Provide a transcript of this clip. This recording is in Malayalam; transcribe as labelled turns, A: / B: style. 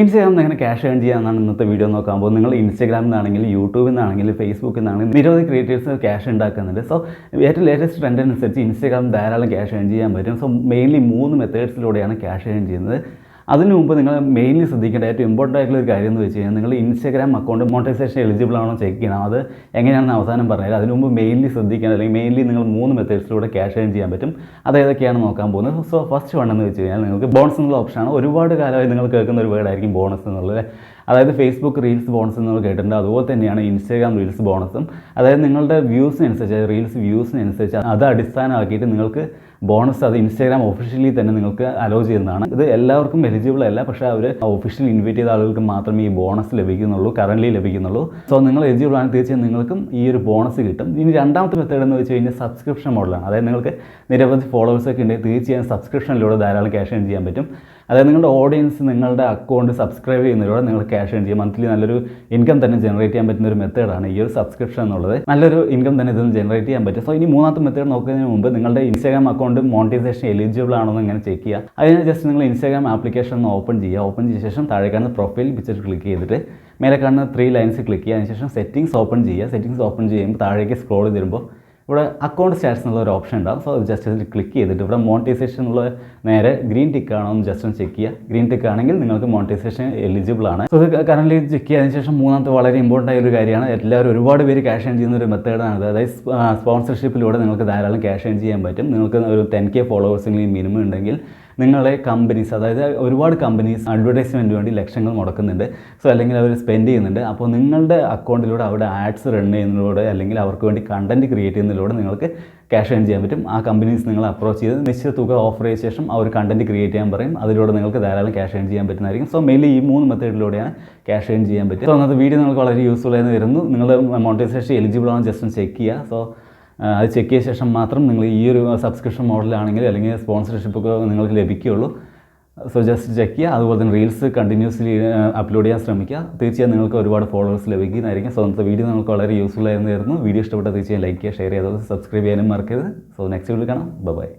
A: ഇൻസ്റ്റാഗ്രാമിൽ നിന്ന് എങ്ങനെ ക്യാഷ് ഏൺ ചെയ്യാമെന്നാണ് ഇന്നത്തെ വീഡിയോ നോക്കാൻ പോകുന്നത്. നിങ്ങൾ ഇൻസ്റ്റാഗ്രാമിൽ നിന്നാണെങ്കിൽ യൂട്യൂബിൽ നിന്നാണെങ്കിൽ ഫേസ്ബുക്കിൽ നിന്നാണെങ്കിൽ നിരവധി ക്രിയേറ്റേഴ്സ് ക്യാഷ് ഉണ്ടാക്കുന്നുണ്ട്. സോ ഏറ്റവും ലേറ്റസ്റ്റ് ട്രെൻഡ് അനുസരിച്ച് ഇൻസ്റ്റാഗ്രാമിൽ ധാരാളം ക്യാഷ് ഏൺ ചെയ്യാൻ പറ്റും. സോ മെയിൻലി മൂന്ന് മെത്തേഡ്സിലൂടെയാണ് ക്യാഷ് ഏൺ ചെയ്യുന്നത്. അതിനു മുമ്പ് നിങ്ങൾ മെയിൻലി ശ്രദ്ധിക്കേണ്ട ഏറ്റവും ഇമ്പോർട്ടന്റ് ആയിട്ടുള്ള ഒരു കാര്യം എന്ന് വെച്ച് കഴിഞ്ഞാൽ നിങ്ങൾ ഇൻസ്റ്റാഗ്രാം അക്കൗണ്ട് മോണിറ്റൈസേഷൻ എലിജിബിൾ ആണോ ചെക്ക് ചെയ്യണം. അത് എങ്ങനെയാണെന്ന് അവസാനം പറഞ്ഞാൽ അതിന് മുമ്പ് മെയിൻലി ശ്രദ്ധിക്കേണ്ട അല്ലെങ്കിൽ മെയിൻലി നിങ്ങൾ മൂന്ന് മെത്തേഡ്സിലൂടെ ക്യാഷ് ഏൺ ചെയ്യാൻ പറ്റും. അത് ഏതൊക്കെയാണ് നോക്കാൻ പോകുന്നത്? സോ ഫസ്റ്റ് വൺ എന്ന് വെച്ച് കഴിഞ്ഞാൽ നിങ്ങൾക്ക് ബോണസ് എന്നുള്ള ഓപ്ഷനാണ് ഒരുപാട് കാലമായി നിങ്ങൾ കേൾക്കുന്ന ഒരു വേർഡായിരിക്കും ബോണസ് എന്നുള്ളത് അതായത് ഫേസ്ബുക്ക് റീൽസ് ബോണസ് എന്ന് കേട്ടിട്ടുണ്ട്. അതുപോലെ തന്നെയാണ് ഇൻസ്റ്റാഗ്രാം റീൽസ് ബോണസും അതായത് നിങ്ങളുടെ വ്യൂസിനനുസരിച്ച് റീൽസ് വ്യൂസിനനുസരിച്ച് അത് അടിസ്ഥാനമാക്കിയിട്ട് നിങ്ങൾക്ക് ബോണസ് അത് ഇൻസ്റ്റാഗ്രാം ഒഫീഷ്യലി തന്നെ നിങ്ങൾക്ക് അലോ ചെയ്യുന്നതാണ്. ഇത് എല്ലാവർക്കും എലിജിബിൾ അല്ല പക്ഷേ അവർ ഒഫീഷ്യൽ ഇൻവൈറ്റ് ചെയ്ത ആളുകൾക്ക് മാത്രമേ ഈ ബോണസ് ലഭിക്കുന്നുള്ളൂ കറന്റ്ലി ലഭിക്കുന്നുള്ളൂ. സോ നിങ്ങൾ എലിജിബിൾ ആണ്. തീർച്ചയായും നിങ്ങൾക്കും ഈ ഒരു ബോണസ് കിട്ടും. ഇനി രണ്ടാമത്തെ മെത്തേഡ് എന്ന് വെച്ച് കഴിഞ്ഞാൽ സബ്സ്ക്രിപ്ഷൻ മോഡലാണ് അതായത് നിങ്ങൾക്ക് നിരവധി ഫോളോവേഴ്സൊക്കെ ഉണ്ടെങ്കിൽ തീർച്ചയായും സബ്സ്ക്രിപ്ഷനിലൂടെ ധാരാളം ക്യാഷ് ഏൺ ചെയ്യാൻ പറ്റും. അതായത് നിങ്ങളുടെ ഓഡിയൻസ് നിങ്ങളുടെ അക്കൗണ്ട് സബ്സ്ക്രൈബ് ചെയ്യുന്നതിലൂടെ നിങ്ങൾ ക്യാഷ് ഏൺ ചെയ്യും മന്ത്ലി നല്ലൊരു ഇൻകം തന്നെ ജനറേറ്റ് ചെയ്യാൻ പറ്റുന്ന ഒരു മെത്തേഡാണ് ഈ ഒരു സബ്സ്ക്രിപ്ഷൻ എന്നുള്ളത്. നല്ലൊരു ഇൻകം തന്നെ ഇതിൽ ജനറേറ്റ് ചെയ്യാൻ പറ്റും. സോ ഇനി മൂന്നാമത്തെ മെത്തേഡ് നോക്കുന്നതിന് മുമ്പ് നിങ്ങളുടെ ഇൻസ്റ്റാഗ്രാം അക്കൗണ്ട് മോണിറ്റൈസേഷൻ എലിജിബിൾ ആണോ എന്ന് ഇങ്ങനെ ചെക്ക് ചെയ്യുക. അതിന് ജസ്റ്റ് നിങ്ങൾ ഇൻസ്റ്റാഗ്രാം ആപ്ലിക്കേഷൻ ഒന്ന് ഓപ്പൺ ചെയ്യുക. ഓപ്പൺ ചെയ്ത ശേഷം താഴെ കാണുന്ന പ്രൊഫൈൽ പിക്ചർ ക്ലിക്ക് ചെയ്തിട്ട് മേലെ കാണുന്ന ത്രീ ലൈൻസ് ക്ലിക്ക് ചെയ്യുക. അതിനുശേഷം സെറ്റിംഗ്സ് ഓപ്പൺ ചെയ്യുക. സെറ്റിംഗ്സ് ഓപ്പൺ ചെയ്യുമ്പോൾ താഴേക്ക് സ്ക്രോൾ ചെയ്ത് വരുമ്പോൾ ഇവിടെ അക്കൗണ്ട് സ്റ്റാറ്റസ് എന്നുള്ള ഒരു ഓപ്ഷൻ ഉണ്ടാകും സോ ജസ്റ്റ് അതിൽ ക്ലിക്ക് ചെയ്തിട്ട് ഇവിടെ മോണിറ്റൈസേഷൻ എന്നുള്ള നേരെ ഗ്രീൻ ടിക്ക് ആണോ എന്ന് ജസ്റ്റ് ഒന്ന് ചെക്ക് ചെയ്യുക. ഗ്രീൻ ടിക്ക് ആണെങ്കിൽ നിങ്ങൾക്ക് മോണിറ്റൈസേഷൻ എലിജിബിൾ ആണ്. സോ ഇത് ചെക്ക് ചെയ്തതിന് ശേഷം മൂന്നാമത്തെ വളരെ ഇമ്പോർട്ടന്റ് ആയ ഒരു കാര്യമാണ്. എല്ലാവരും ഒരുപാട് പേര് ക്യാഷ് ഏൺ ചെയ്യുന്ന ഒരു മെത്തേഡാണ് അതായത് സ്പോൺസർഷിപ്പിലൂടെ നിങ്ങൾക്ക് ധാരാളം ക്യാഷ് ഏൺ ചെയ്യാൻ പറ്റും. നിങ്ങൾക്ക് ഒരു ടെൻ കെ ഫോളോവേഴ്സെങ്കിലും മിനിമം ഉണ്ടെങ്കിൽ നിങ്ങളെ കമ്പനീസ് അതായത് ഒരുപാട് കമ്പനീസ് അഡ്വർടൈസ്മെന്റ് വേണ്ടി ലക്ഷങ്ങൾ മുടക്കുന്നുണ്ട്. സോ അല്ലെങ്കിൽ അവർ സ്പെൻഡ് ചെയ്യുന്നുണ്ട്. അപ്പോൾ നിങ്ങളുടെ അക്കൗണ്ടിലൂടെ അവിടെ ആഡ്സ് റൺ ചെയ്യുന്നതിലൂടെ അല്ലെങ്കിൽ അവർക്ക് വേണ്ടി കണ്ടന്റ് ക്രിയേറ്റ് ചെയ്യുന്നതിലൂടെ നിങ്ങൾക്ക് ക്യാഷ് ഏൺ ചെയ്യാൻ പറ്റും. ആ കമ്പനീസ് നിങ്ങൾ അപ്രോച്ച് ചെയ്ത് നിശ്ചിത തുക ഓഫർ ചെയ്ത ശേഷം അവർ കണ്ടന്റ് ക്രിയേറ്റ് ചെയ്യാൻ പറയും. അതിലൂടെ നിങ്ങൾക്ക് ധാരാളം ക്യാഷ് ഏൺ ചെയ്യാൻ പറ്റുന്നതായിരിക്കും. സോ മെയിൻലി ഈ മൂന്ന് മെത്തേഡിലൂടെയാണ് ക്യാഷ് ഏൺ ചെയ്യാൻ പറ്റും സോ അന്നത്തെ വീഡിയോ നിങ്ങൾക്ക് വളരെ യൂസ്ഫുൾ ആയിരുന്നു നിങ്ങൾ മോണിറ്റൈസേഷൻ എലിജിബിൾ ആണോ ജസ്റ്റ് ഒന്ന് ചെക്ക് ചെയ്യുക. സോ അത് ചെക്ക് ചെയ്ത ശേഷം മാത്രം നിങ്ങൾ ഈ ഒരു സബ്സ്ക്രിപ്ഷൻ മോഡലാണെങ്കിൽ അല്ലെങ്കിൽ സ്പോൺസർഷിപ്പ് ഒക്കെ നിങ്ങൾക്ക് ലഭിക്കുകയുള്ളൂ. സോ ജസ്റ്റ് ചെക്ക് ചെയ്യുക. അതുപോലെ തന്നെ റീൽസ് കണ്ടിന്യൂസ്ലി അപ്ലോഡ് ചെയ്യാൻ ശ്രമിക്കുക. തീർച്ചയായും നിങ്ങൾക്ക് ഒരുപാട് ഫോളോവേഴ്സ് ലഭിക്കുന്നതായിരിക്കും. സോ ഇന്നത്തെ വീഡിയോ നിങ്ങൾക്ക് വളരെ യൂസ്ഫുൾ ആയിരുന്നു വീഡിയോ ഇഷ്ടപ്പെട്ട തീർച്ചയായും ലൈക്ക് ചെയ്യുക ഷെയർ ചെയ്യുക സബ്സ്ക്രൈബ് ചെയ്യാനും മറക്കരുത്. സോ നെക്സ്റ്റ് വീഡിയോ കാണാം. ബൈ